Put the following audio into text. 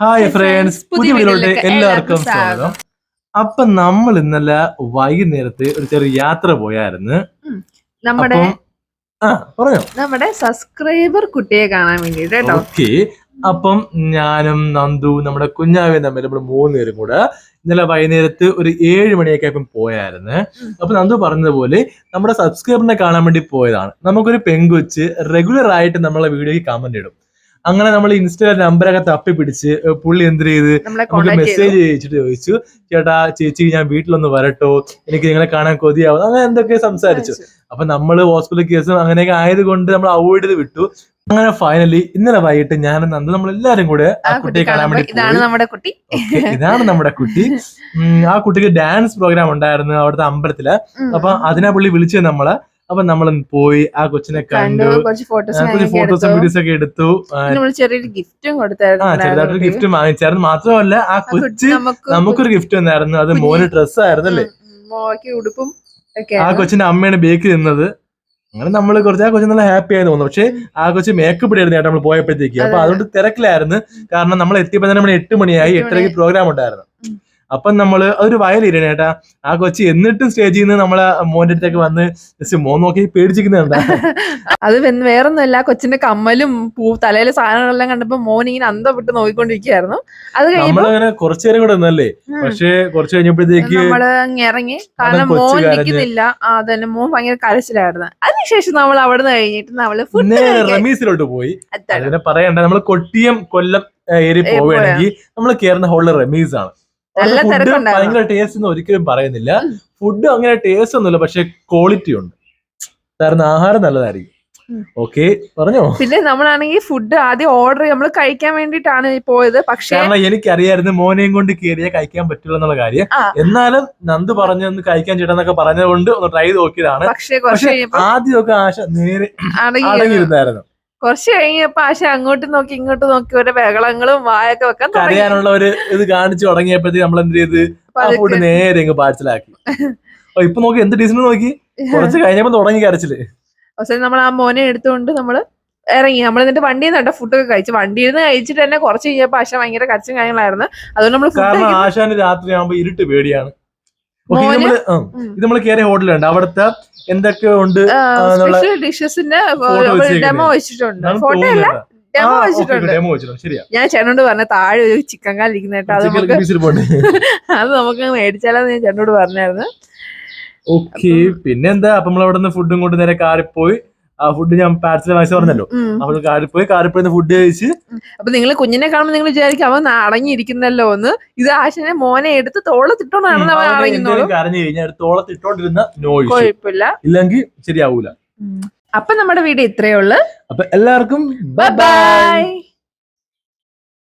Hi friends പുതിയ വീടുകളുടെ വീഡിയോയിലോട്ട് എല്ലാവർക്കും സ്വാഗതം. അപ്പൊ നമ്മൾ ഇന്നലെ വൈകുന്നേരത്ത് ഒരു ചെറിയ യാത്ര പോയായിരുന്നു. നമ്മുടെ പറഞ്ഞോ. നമ്മുടെ സബ്സ്ക്രൈബർ കുട്ടിയെ കാണാൻ വേണ്ടിട്ട് ഓക്കെ. അപ്പം ഞാനും നന്ദു നമ്മുടെ കുഞ്ഞാവിയും തമ്മിൽ നമ്മൾ മൂന്ന് പേരും കൂടെ ഇന്നലെ വൈകുന്നേരത്ത് ഒരു ഏഴ് മണിയൊക്കെ ആയപ്പം പോയായിരുന്നു. അപ്പൊ നന്ദു പറഞ്ഞതുപോലെ നമ്മുടെ സബ്സ്ക്രൈബറിനെ കാണാൻ വേണ്ടി പോയതാണ്. നമുക്കൊരു പെങ്കൊച്ച് റെഗുലർ ആയിട്ട് നമ്മളെ വീഡിയോയ്ക്ക് കമന്റ് ഇടും. അങ്ങനെ നമ്മൾ ഇൻസ്റ്റാഗ്രാം നമ്പറൊക്കെ തപ്പി പിടിച്ച് പുള്ളി എന്ത് ചെയ്ത്? നമുക്ക് മെസ്സേജ് അയച്ചിട്ട് ചോദിച്ചു ചേട്ടാ ചേച്ചി ഞാൻ വീട്ടിലൊന്ന് വരട്ടോ. എനിക്ക് നിങ്ങളെ കാണാൻ കൊതിയാവും. അങ്ങനെ എന്തൊക്കെ സംസാരിച്ചു. അപ്പൊ നമ്മൾ ഹോസ്പിറ്റൽ കേസും അങ്ങനെയൊക്കെ ആയതുകൊണ്ട് നമ്മൾ അവോയ്ഡ് ചെയ്ത് വിട്ടു. അങ്ങനെ ഫൈനലി ഇന്നലെ വൈകിട്ട് ഞാൻ നന്ദു നമ്മൾ എല്ലാരും കൂടെ ആ കുട്ടിയെ കാണാൻ വേണ്ടി ഇതാണ് നമ്മുടെ കുട്ടി. ഇതാണ് നമ്മുടെ കുട്ടി. ആ കുട്ടിക്ക് ഡാൻസ് പ്രോഗ്രാം ഉണ്ടായിരുന്നു അവിടുത്തെ അമ്പലത്തിൽ. അപ്പൊ അതിനെ പുള്ളി വിളിച്ചത് നമ്മളെ. അപ്പൊ നമ്മൾ പോയി ആ കൊച്ചിനെ കണ്ടു കുറച്ച് ഫോട്ടോസ് വീഡിയോസ് ഒക്കെ എടുത്തു. ചെറിയൊരു ഗിഫ്റ്റും കൊടുത്തായിരുന്നു ഗിഫ്റ്റ് വാങ്ങിച്ചായിരുന്നു. മാത്രമല്ല ആ കൊച്ച് നമുക്ക് നമുക്കൊരു ഗിഫ്റ്റ് തന്നായിരുന്നു. അത് മോന് ഡ്രസ് ആയിരുന്നു അല്ലേ ഉടുപ്പും ആ കൊച്ചിന്റെ അമ്മയാണ് ബേക്ക് തിന്നത്. അങ്ങനെ നമ്മൾ കുറച്ച് ആ കൊച്ചു നല്ല ഹാപ്പി ആയി തോന്നുന്നു. പക്ഷേ ആ കൊച്ചു മേക്കപ്പ് ഇടായിരുന്നു ചേട്ടാ നമ്മൾ പോയപ്പോഴത്തേക്ക്. അപ്പൊ അതുകൊണ്ട് തിരക്കിലായിരുന്നു. കാരണം നമ്മൾ എത്തിയപ്പോൾ തന്നെ നമ്മൾ എട്ട് മണിയായി. എട്ട് എട്ടരയ്ക്ക് പ്രോഗ്രാം ഉണ്ടായിരുന്നു. അപ്പൊ നമ്മൾ ഒരു വയലിരുന്നു ചേട്ടാ ആ കൊച്ചി എന്നിട്ടും സ്റ്റേജിൽ നിന്ന് നമ്മളെ മോന്റെ അടുത്തേക്ക് വന്ന് ജസ്റ്റ് മോൻ നോക്കി പേടിച്ചിരിക്കുന്നുണ്ടാ അത് വേറൊന്നുമല്ല കൊച്ചിന്റെ കമ്മലും പൂ തലയിലെ സാധനങ്ങളെല്ലാം കണ്ടപ്പോ മോൻ ഇങ്ങനെ അന്തം വിട്ട് നോക്കിക്കൊണ്ടിരിക്കുകയായിരുന്നു അത് നമ്മളങ്ങനെ കുറച്ചു നേരം കൂടെ നിന്നല്ലേ. പക്ഷേ കുറച്ച് കഴിഞ്ഞപ്പോഴത്തേക്ക് നമ്മൾ ഇറങ്ങി. കാരണം മോൻ. നിൽക്കുന്നില്ല അതന്നെ. മോൻ ഭയങ്കര കരച്ചിലായിരുന്നു. അതിനുശേഷം നമ്മൾ അവിടെ നിന്ന് കഴിഞ്ഞിട്ട് നമ്മൾ റമീസിലോട്ട് പോയി. അതിനെ പറയണ്ട. നമ്മൾ കൊട്ടിയം കൊല്ലം ഏരി പോവുകയാണെങ്കിൽ നമ്മൾ കേറുന്ന ഹോളിൽ റമീസ് ആണ് നല്ല. ഭയങ്കര ടേസ്റ്റ് ഒന്നും ഒരിക്കലും പറയുന്നില്ല. ഫുഡ് അങ്ങനെ ടേസ്റ്റ് ഒന്നുമില്ല പക്ഷെ ക്വാളിറ്റി ഉണ്ട്. തരുന്ന ആഹാരം നല്ലതായിരിക്കും. ഓക്കെ പറഞ്ഞോ? പിന്നെ നമ്മളാണെങ്കിൽ ഫുഡ് ആദ്യം ഓർഡർ നമ്മൾ കഴിക്കാൻ വേണ്ടിട്ടാണ് പോയത്. പക്ഷേ കാരണം എനിക്കറിയായിരുന്നു മോനെയും കൊണ്ട് കയറിയാൽ കഴിക്കാൻ പറ്റില്ല എന്നുള്ള കാര്യം. എന്നാലും നന്ദ് പറഞ്ഞു ഒന്ന് കഴിക്കാൻ ചേട്ടാന്നൊക്കെ പറഞ്ഞതുകൊണ്ട് ഒന്ന് ട്രൈ ചെയ്ത് നോക്കിയതാണ്. പക്ഷേ പക്ഷെ ആദ്യമൊക്കെ ആശ നേരെ അടങ്ങിയിരുന്നായിരുന്നു. കുറച്ച് കഴിഞ്ഞപ്പോ ആശ അങ്ങോട്ട് നോക്കി ഇങ്ങോട്ട് നോക്കി ഓരോ ബഹളങ്ങളും വായൊക്കെ വെക്കാൻ കരയാനുള്ള ഒരു ഇത് കാണിച്ചു തുടങ്ങിയപ്പോഴത്തേക്ക് നമ്മൾ എന്ത് ചെയ്ത്? ആ ഫുഡ് നേരെ അങ്ങ് പാഴ്സലാക്കി. ഇപ്പൊ നോക്കി എന്ത് ടീച്ചർ നോക്കി? കുറച്ച് കഴിഞ്ഞപ്പോ തുടങ്ങി കരച്ചിൽ. അവസാനം നമ്മൾ ആ മോനെ എടുത്തുകൊണ്ട് നമ്മൾ ഇറങ്ങി. നമ്മൾ എന്നിട്ട് വണ്ടിയിൽ കേട്ടോ ഫുഡൊക്കെ കഴിച്ചു. വണ്ടിയിൽ നിന്ന് കഴിച്ചിട്ട് തന്നെ കുറച്ച് കഴിഞ്ഞപ്പോ ആശ ഭയങ്കര കരച്ചും കാര്യങ്ങളായിരുന്നു. അതുകൊണ്ട് നമ്മൾ കാരണം ആശാന് രാത്രി ആകുമ്പോ ഇരുട്ട് പേടിയാണ്. ഇത് നമ്മൾ കയറിയ ഹോട്ടലുണ്ട് അവിടുത്തെ എന്തൊക്കെ ഉണ്ട്? സ്പെഷ്യൽ ഡിഷസിന്റെ ഡെമോ വെച്ചിട്ടുണ്ട്. ഫോട്ടോ അല്ല ഡെമോ വെച്ചിട്ടുണ്ട്. ശരിയാ. ഞാൻ ചേട്ടനോട് പറഞ്ഞ താഴെ ഒരു ചിക്കൻ കാലിരിക്കുന്ന കേട്ടോ. അത് നമുക്ക് അത് നമുക്ക് മേടിച്ചാലോന്ന് ഞാൻ ചേട്ടനോട് പറഞ്ഞായിരുന്നു. ഓക്കെ പിന്നെന്താ? അപ്പൊ നമ്മൾ അവിടെ നിന്ന് ഫുഡും കൊണ്ട് നേരെ കാറിൽ പോയി ആ ഫുഡ് ഞാൻ പാർസൽ വാങ്ങിച്ചു പറഞ്ഞല്ലോ. അവൾ കാറിൽ പോയി കാറിൽ പോയി ഫുഡ് കഴിച്ച് അപ്പൊ നിങ്ങൾ കുഞ്ഞിനെ കാണുമ്പോൾ നിങ്ങൾ വിചാരിക്കും അവൻ അടങ്ങിയിരിക്കുന്നല്ലോ എന്ന്. ഇത് ആശനെ മോനെ എടുത്ത് തോളത്തിട്ടോണ്ടാണ് അവൻ അടങ്ങുന്നുള്ളൂ കരഞ്ഞു കഴിഞ്ഞാൽ കുഴപ്പമില്ല. ഇല്ലെങ്കിൽ ശരിയാവൂല. അപ്പൊ നമ്മുടെ വീട് ഇത്രയേ ഉള്ളു. അപ്പൊ എല്ലാവർക്കും ബൈ